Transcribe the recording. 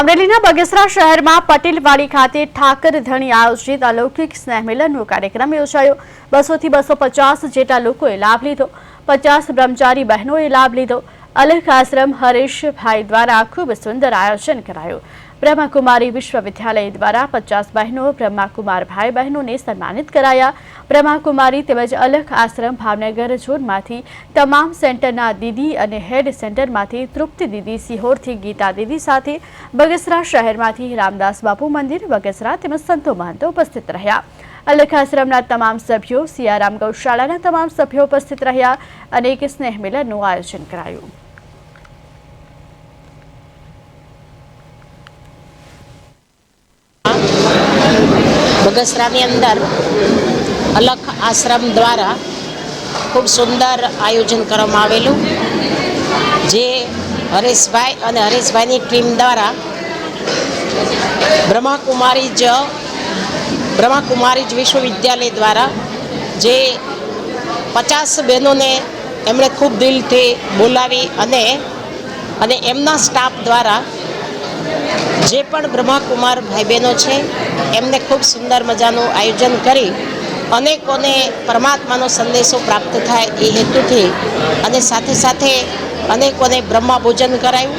અમરેલીના બગસરા શહેરમાં પટેલવાડી ખાતે ઠાકર ધણી આયોજિત અલૌકિક સ્નેહમિલનનો કાર્યક્રમ યોજાયો. બસોથી બસો પચાસ જેટલા લોકોએ લાભ લીધો. પચાસ બ્રહ્મચારી બહેનોએ લાભ લીધો. અલખ આશ્રમ હરેશભાઈ દ્વારા ખૂબ સુંદર આયોજન કરાયું. બ્રહ્માકુમારી વિશ્વવિદ્યાલય દ્વારા પચાસ બહેનો, બ્રહ્માકુમાર ભાઈ બહેનોને સન્માનિત કરાયા. બ્રહ્માકુમારી તેમજ અલખ આશ્રમ ભાવનગર ઝોનમાંથી તમામ સેન્ટરના દીદી અને હેડ સેન્ટરમાંથી તૃપ્તિ દીદી સિહોરથી ગીતા દીદી સાથે બગસરા શહેરમાંથી રામદાસ બાપુ મંદિર, બગસરા તેમજ સંતો મહંતો ઉપસ્થિત રહ્યા. અલખ આશ્રમના તમામ સભ્યો, સિયારામ ગૌશાળાના તમામ સભ્યો ઉપસ્થિત રહ્યા અને એક સ્નેહ મિલનનું આયોજન કરાયું. બગસરાની અંદર અલખ આશ્રમ દ્વારા ખૂબ સુંદર આયોજન કરવામાં આવેલું, જે હરેશભાઈ અને હરેશભાઈની ટીમ દ્વારા બ્રહ્માકુમારી જ બ્રહ્માકુમારી જ વિશ્વવિદ્યાલય દ્વારા જે પચાસ બહેનોને એમણે ખૂબ દિલથી બોલાવી અને અને એમના સ્ટાફ દ્વારા જે પણ બ્રહ્માકુમાર ભાઈ બહેનો છે, એમને ખૂબ સુંદર મજાનું આયોજન કરી અનેકોને પરમાત્માનો સંદેશો પ્રાપ્ત થાય એ હેતુથી અને સાથે સાથે અનેકોને બ્રહ્મા ભોજન કરાયું.